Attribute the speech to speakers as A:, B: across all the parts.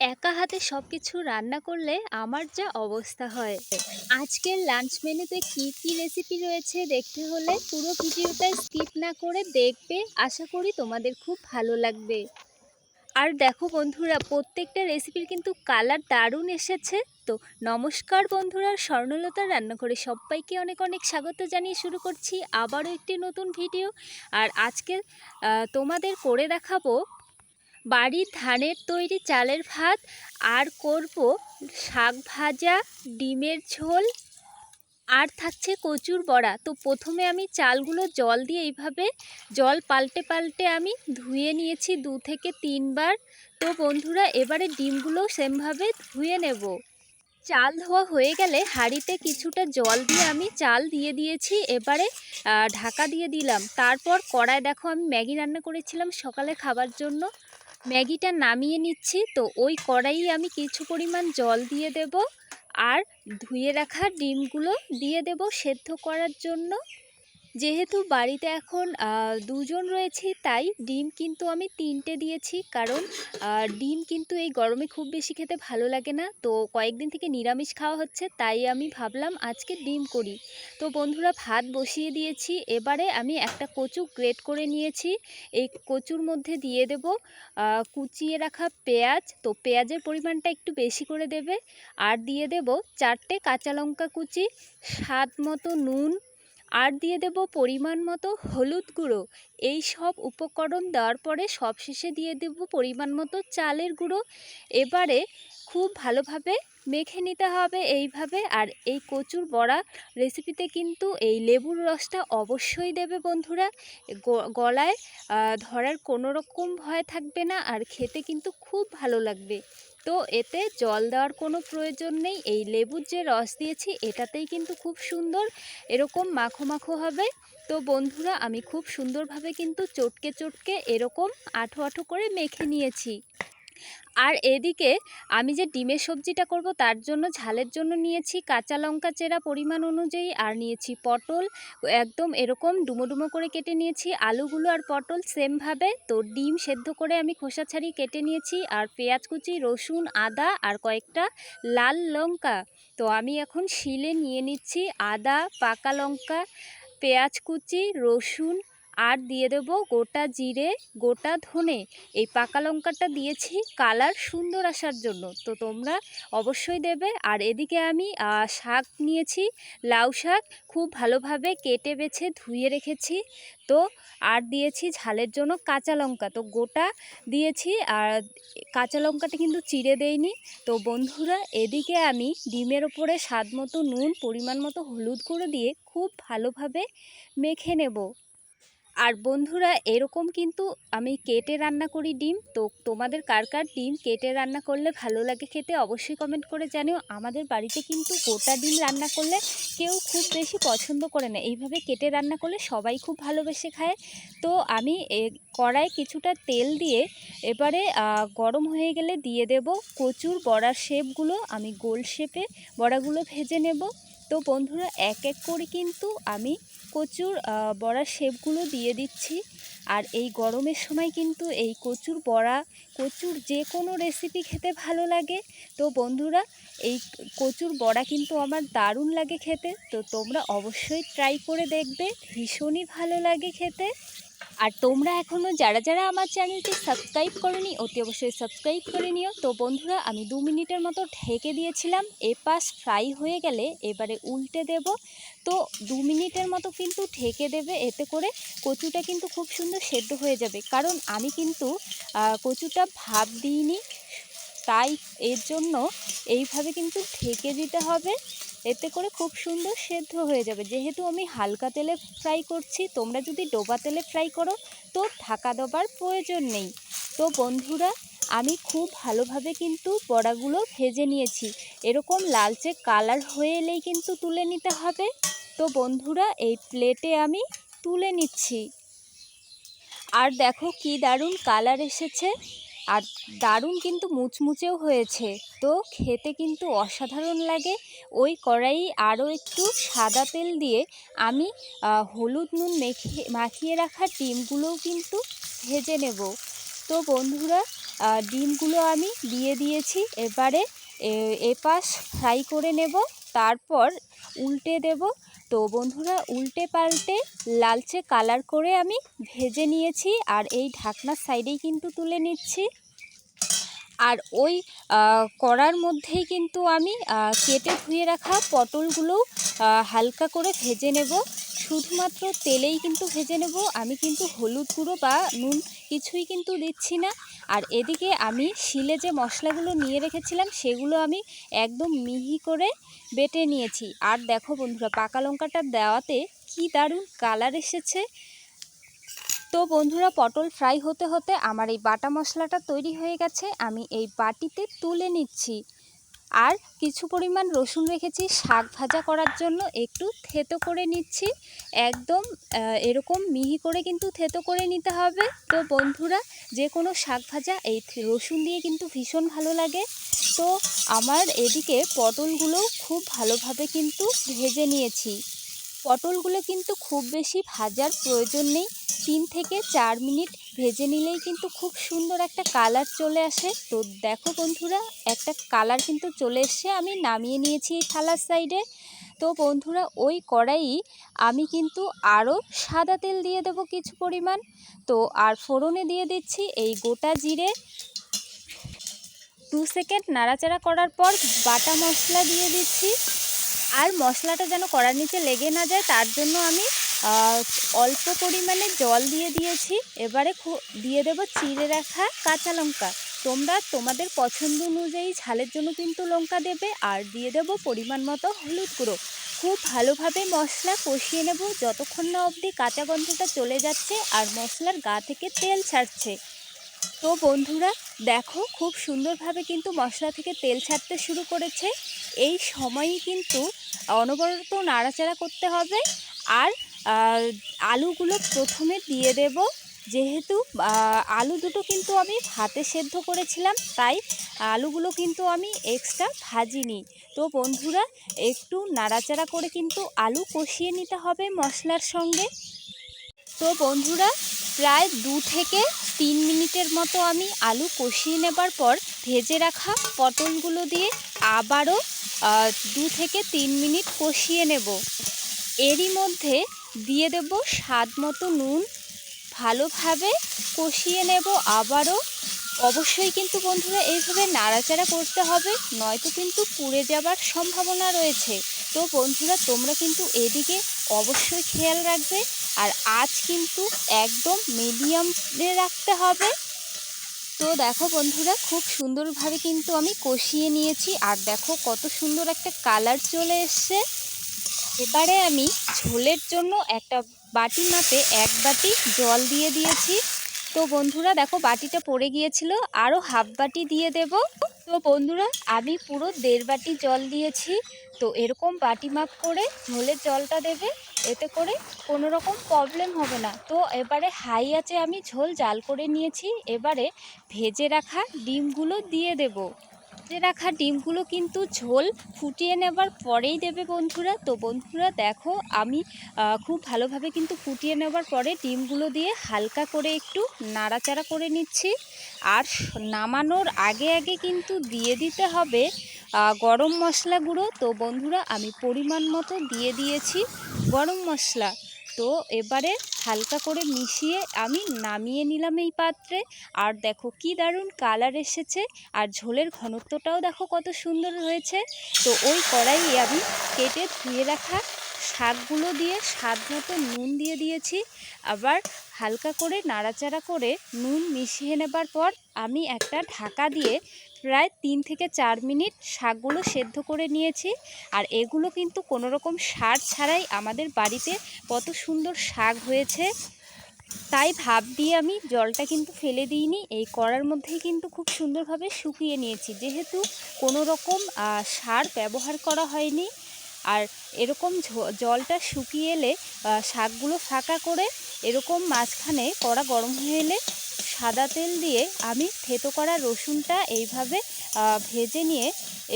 A: একা হাতে সব কিছু রান্না করলে আমার যা অবস্থা হয়। আজকের লাঞ্চ মেনুতে কি কি রেসিপি রয়েছে দেখতে হলে পুরো ভিডিওটা স্কিপ না করে দেখবে। আশা করি তোমাদের খুব ভালো লাগবে। আর দেখো বন্ধুরা, প্রত্যেকটা রেসিপির কিন্তু কালার দারুণ এসেছে। তো নমস্কার বন্ধুরা, স্বর্ণলতা রান্নাঘরে সবাইকে অনেক অনেক স্বাগত জানিয়ে শুরু করছি আবারও একটি নতুন ভিডিও আর আজকে তোমাদের করে দেখাবো বাড়ির ধানের তৈরি চালের ভাত আর করব শাক ভাজা, ডিমের ঝোল, আর থাকছে কচুর বড়া। তো প্রথমে আমি চালগুলো জল দিয়ে এইভাবে জল পাল্টে পাল্টে আমি ধুয়ে নিয়েছি দু থেকে তিনবার। তো বন্ধুরা, এবারে ডিমগুলো সেমভাবে ধুয়ে নেব। চাল ধোয়া হয়ে গেলে হাঁড়িতে কিছুটা জল দিয়ে আমি চাল দিয়ে দিয়েছি। এবারে ঢাকা দিয়ে দিলাম। তারপর কড়ায় দেখো আমি ম্যাগি রান্না করেছিলাম সকালে খাবার জন্য। ম্যাগিটা নামিয়ে নিচ্ছি, তো ওই কড়াই আমি কিছু পরিমাণ জল দিয়ে দেব আর ধুয়ে রাখা ডিমগুলো দিয়ে দেব সেদ্ধ করার জন্য। যেহেতু বাড়িতে এখন দুজন রয়েছে, তাই ডিম কিন্তু আমি তিনটে দিয়েছি। কারণ ডিম কিন্তু এই গরমে খুব বেশি খেতে ভালো লাগে না। তো কয়েকদিন থেকে নিরামিষ খাওয়া হচ্ছে, তাই আমি ভাবলাম আজকে ডিম করি। তো বন্ধুরা, ভাত বসিয়ে দিয়েছি। এবারে আমি একটা কচু গ্রেট করে নিয়েছি। এই কচুর মধ্যে দিয়ে দেব কুচিয়ে রাখা পেঁয়াজ। তো পেঁয়াজের পরিমাণটা একটু বেশি করে দেবে। আর দিয়ে দেব চারটে কাঁচা লঙ্কা কুচি, স্বাদ মতো নুন আর দিয়ে দেব পরিমাণ মতো হলুদ গুঁড়ো। এই সব উপকরণ দেওয়ার পরে সবশেষে দিয়ে দেব পরিমাণ মতো চালের গুঁড়ো। এবারে খুব ভালোভাবে মেখে নিতে হবে এইভাবে। আর এই কচুর বড়া রেসিপিতে কিন্তু এই লেবুর রসটা অবশ্যই দেবে বন্ধুরা। গলায় ধরার কোনো রকম ভয় থাকবে না। আর খেতে কিন্তু খুব ভালো লাগবে। তো এতে জল দেওয়ার কোনো প্রয়োজন নেই। এই লেবুর যে রস দিয়েছি, এটাতেই কিন্তু খুব সুন্দর, এরকম মাখো মাখো হবে। তো বন্ধুরা, আমি খুব সুন্দরভাবে কিন্তু চটকে চটকে এরকম আঠো আঠো করে মেখে নিয়েছি। আর এদিকে আমি যে ডিমের সবজিটা করব তার জন্য ঝালের জন্য নিয়েছি কাঁচা লঙ্কা চেরা পরিমাণ অনুযায়ী আর নিয়েছি পটল। একদম এরকম ডুমো ডুমো করে কেটে নিয়েছি। আলুগুলো আর পটল সেমভাবে তো ডিম সেদ্ধ করে আমি খোসা ছাড়িয়ে কেটে নিয়েছি। আর পেঁয়াজ কুচি, রসুন, আদা আর কয়েকটা লাল লঙ্কা। তো আমি এখন শিলে নিয়ে নিচ্ছি আদা, পাকা লঙ্কা, পেঁয়াজ কুচি, রসুন আর দিয়ে দেব গোটা জিরে, গোটা ধনে। এই পাকা লঙ্কাটা দিয়েছি কালার সুন্দর আসার জন্য। তো তোমরা অবশ্যই দেবে। আর এদিকে আমি শাক নিয়েছি, লাউ শাক। খুব ভালোভাবে কেটে বেছে ধুয়ে রেখেছি। তো আর দিয়েছি ঝালের জন্য কাঁচা লঙ্কা। তো গোটা দিয়েছি, আর কাঁচা লঙ্কাটা কিন্তু চিড়ে দেইনি। তো বন্ধুরা, এদিকে আমি ডিমের ওপরে স্বাদ মতো নুন, পরিমাণ মতো হলুদ করে দিয়ে খুব ভালোভাবে মেখে নেব। আর বন্ধুরা, এরকম কিন্তু আমি কেটে রান্না করি ডিম। তো তোমাদের কার কার ডিম কেটে রান্না করলে ভালো লাগে খেতে অবশ্যই কমেন্ট করে জানিও। আমাদের বাড়িতে কিন্তু গোটা ডিম রান্না করলে কেউ খুব বেশি পছন্দ করে না। এইভাবে কেটে রান্না করলে সবাই খুব ভালোবেসে খায়। তো আমি এ কড়াই কিছুটা তেল দিয়ে এবারে গরম হয়ে গেলে দিয়ে দেব কচুর বড়ার শেপগুলো আমি গোল শেপে বড়াগুলো ভেজে নেব। তো বন্ধুরা এক এক করে কিন্তু আমি কচুর বড়া শেপগুলো দিয়ে দিচ্ছি। আর এই গরমের সময় কিন্তু এই কচুর বড়া, কচুর যে কোনো রেসিপি খেতে ভালো লাগে। তো বন্ধুরা, এই কচুর বড়া কিন্তু আমার দারুণ লাগে খেতে। তো তোমরা অবশ্যই ট্রাই করে দেখবে, ভীষণই ভালো লাগে খেতে। আর তোমরা এখনও যারা যারা আমার চ্যানেলটি সাবস্ক্রাইব করনি, অতি অবশ্যই সাবস্ক্রাইব করে নিও। তো বন্ধুরা, আমি দু মিনিটের মতো ঢেকে দিয়েছিলাম, এ এপাশ ফ্রাই হয়ে গেলে এবারে উল্টে দেব। তো দু মিনিটের মতো কিন্তু ঢেকে দেবে, এতে করে কচুটা কিন্তু খুব সুন্দর সেদ্ধ হয়ে যাবে। কারণ আমি কিন্তু কচুটা ভাব দিইনি, তাই এর জন্য এইভাবে কিন্তু ঢেকে দিতে হবে। এতে করে খুব সুন্দর সেদ্ধ হয়ে যাবে। যেহেতু আমি হালকা তেলে ফ্রাই করছি, তোমরা যদি ডোবা তেলে ফ্রাই করো, তো ঢাকা দেবার প্রয়োজন নেই। তো বন্ধুরা, আমি খুব ভালোভাবে কিন্তু বড়াগুলো ভেজে নিয়েছি। এরকম লালচে কালার হয়ে এলেই কিন্তু তুলে নিতে হবে। তো বন্ধুরা, এই প্লেটে আমি তুলে নিচ্ছি। আর দেখো কি দারুণ কালার এসেছে। আর দারুণ কিন্তু মুচমুচেও হয়েছে। তো খেতে কিন্তু অসাধারণ লাগে। ওই কড়াই আরও একটু সাদা তেল দিয়ে আমি হলুদ নুন মেখে, মাখিয়ে রাখা ডিমগুলোও কিন্তু ভেজে নেব। তো বন্ধুরা ডিমগুলো আমি দিয়ে দিয়েছি। এবারে এপাশ ফ্রাই করে নেব। তারপর উল্টে দেব তো বন্ধুরা উল্টে পাল্টে লালচে কালার করে আমি ভেজে নিয়েছি আর এই ঢাকনার সাইডেই কিন্তু তুলে নিচ্ছি। আর ওই করার কড়ার মধ্যেই কিন্তু আমি কেটে ধুয়ে রাখা পটলগুলোও হালকা করে ভেজে নেব। শুধুমাত্র তেলেই কিন্তু ভেজে নেব, আমি কিন্তু হলুদ গুঁড়ো বা নুন কিছুই কিন্তু দিচ্ছি না। আর এদিকে আমি শিলে যে মশলাগুলো নিয়ে রেখেছিলাম, সেগুলো আমি একদম মিহি করে বেটে নিয়েছি। আর দেখো বন্ধুরা, পাকা লঙ্কাটা দেওয়াতে কি দারুণ কালার এসেছে। তো বন্ধুরা, পটল ফ্রাই হতে হতে আমার এই বাটা মশলাটা তৈরি হয়ে গেছে, আমি এই বাটিতে তুলে নিচ্ছি। আর কিছু পরিমাণ রসুন রেখেছি, শাক ভাজা করার জন্য একটু থেতো করে নিচ্ছি। একদম এরকম মিহি করে কিন্তু থেতো করে নিতে হবে। তো বন্ধুরা যে কোনো শাক ভাজা, এই রসুন দিয়ে কিন্তু ভীষণ ভালো লাগে। তো আমার এদিকে পটলগুলো খুব ভালোভাবে কিন্তু ভেজে নিয়েছি। পটলগুলো কিন্তু খুব বেশি ভাজার প্রয়োজন নেই। তিন থেকে চার মিনিট ভেজে নিলেই কিন্তু খুব সুন্দর একটা কালার চলে আসে। তো দেখো বন্ধুরা, একটা কালার কিন্তু চলে এসছে, আমি নামিয়ে নিয়েছি থালার সাইডে। তো বন্ধুরা, ওই কড়াই আমি কিন্তু আরও সাদা তেল দিয়ে দেবো কিছু পরিমাণ। তো আর ফোড়নে দিয়ে দিচ্ছি এই গোটা জিরে। টু সেকেন্ড নাড়াচাড়া করার পর বাটা মশলা দিয়ে দিচ্ছি। আর মশলাটা যেন কড়ার নিচে লেগে না যায়, তার জন্য আমি অল্প পরিমাণে জল দিয়ে দিয়েছি। এবারে দিয়ে দেবো চিড়ে রাখা কাঁচা লঙ্কা। তোমরা তোমাদের পছন্দ অনুযায়ী ঝালের জন্য কিন্তু লঙ্কা দেবে, আর দিয়ে দেবো পরিমাণ মতো হলুদ গুঁড়ো। খুব ভালোভাবে মশলা কষিয়ে নেব, যতক্ষণ না অবধি কাঁচা গন্ধটা চলে যাচ্ছে আর মশলার গা থেকে তেল ছাড়ছে। তো বন্ধুরা, দেখো খুব সুন্দরভাবে কিন্তু মশলা থেকে তেল ছাড়তে শুরু করেছে। এই সময়ই কিন্তু অনবরত নাড়াচাড়া করতে হবে। আর আলুগুলো প্রথমে দিয়ে দেব। যেহেতু আলু দুটো কিন্তু আমি ভাতে সেদ্ধ করেছিলাম, তাই আলুগুলো কিন্তু আমি এক্সট্রা ভাজিনি। তো বন্ধুরা, একটু নাড়াচাড়া করে কিন্তু আলু কষিয়ে নিতে হবে মশলার সঙ্গে। তো বন্ধুরা, প্রায় দু থেকে তিন মিনিটের মতো আমি আলু কষিয়ে নেবার পর ভেজে রাখা পটলগুলো দিয়ে আবারও দু থেকে তিন মিনিট কষিয়ে নেব। এরই মধ্যে দিয়ে দেব স্বাদ মতো নুন। ভালোভাবে কষিয়ে নেব আবারও। অবশ্যই কিন্তু বন্ধুরা এইভাবে নাড়াচাড়া করতে হবে, নয়তো কিন্তু পুড়ে যাবার সম্ভাবনা রয়েছে। তো বন্ধুরা, তোমরা কিন্তু এদিকে অবশ্যই খেয়াল রাখবে আর আজ কিন্তু একদম মিডিয়ামে রাখতে হবে। তো দেখো বন্ধুরা, খুব সুন্দরভাবে কিন্তু আমি কষিয়ে নিয়েছি। আর দেখো কত সুন্দর একটা কালার চলে এসছে। এবারে আমি ঝোলের জন্য একটা বাটি মাপে এক বাটি জল দিয়ে দিয়েছি। তো বন্ধুরা, দেখো বাটিটা পড়ে গিয়েছিল আরও হাফ বাটি দিয়ে দেব। তো বন্ধুরা, আমি পুরো দেড় বাটি জল দিয়েছি। তো এরকম বাটি মাপ করে ঝোলের জলটা দেবে, এতে করে কোনো রকম প্রবলেম হবে না। তো এবারে হাই আছে আমি ঝোল জাল করে নিয়েছি। এবারে ভেজে রাখা ডিমগুলো দিয়ে দেব। ভেজে রাখা ডিমগুলো কিন্তু ঝোল ফুটিয়ে নেবার পরেই দেবে বন্ধুরা। তো বন্ধুরা দেখো, আমি খুব ভালোভাবে কিন্তু ফুটিয়ে নেবার পরে ডিমগুলো দিয়ে হালকা করে একটু নাড়াচাড়া করে নিচ্ছি। আর নামানোর আগে আগে কিন্তু দিয়ে দিতে হবে গরম মশলা গুঁড়ো। তো বন্ধুরা, আমি পরিমাণ মতো দিয়ে দিয়েছি গরম মশলা। তো এবারে হালকা করে মিশিয়ে আমি নামিয়ে নিলাম এই পাত্রে। আর দেখো কি দারুণ কালার এসেছে। আর ঝোলের ঘনত্বটাও দেখো কত সুন্দর হয়েছে। তো ওই কড়াইয়ে আমি কেটে ধুয়ে রাখা শাকগুলো দিয়ে স্বাদ মতো নুন দিয়ে দিয়েছি। আবার হালকা করে নাড়াচাড়া করে নুন মিশিয়ে নেবার পর আমি একটা ঢাকা দিয়ে প্রায় তিন থেকে চার মিনিট শাকগুলো সেদ্ধ করে নিয়েছি। আর এগুলো কিন্তু কোনো রকম সার ছাড়াই আমাদের বাড়িতে কত সুন্দর শাক হয়েছে। তাই ভাব দিয়ে আমি জলটা কিন্তু ফেলে দিইনি। এই কড়ার মধ্যেই কিন্তু খুব সুন্দরভাবে শুকিয়ে নিয়েছি। যেহেতু কোনো রকম সার ব্যবহার করা হয়নি। আর এরকম জলটা শুকিয়ে এলে শাকগুলো ফাঁকা করে এরকম মাঝখানে কড়া গরম হয়ে এলে সাদা তেল দিয়ে আমি থেতো করা রসুনটা এইভাবে ভেজে নিয়ে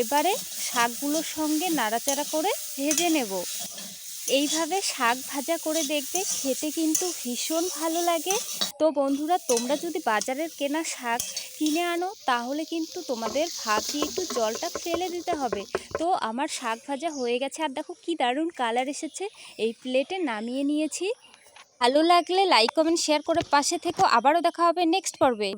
A: এবারে শাকগুলোর সঙ্গে নাড়াচাড়া করে ভেজে নেব। এইভাবে শাক ভাজা করে দেখবে, খেতে কিন্তু ভীষণ ভালো লাগে। তো বন্ধুরা, তোমরা যদি বাজারের কেনা শাক কিনে আনো, তাহলে কিন্তু তোমাদের দিয়ে একটু জলটা ফেলে দিতে হবে। তো আমার শাক ভাজা হয়ে গেছে, আর দেখো কি দারুণ কালার এসেছে। এই প্লেটে নামিয়ে নিয়েছি। ভালো লাগলে লাইক কমেন্ট শেয়ার করে পাশে থেকো আবারও দেখা হবে নেক্সট পর্বে।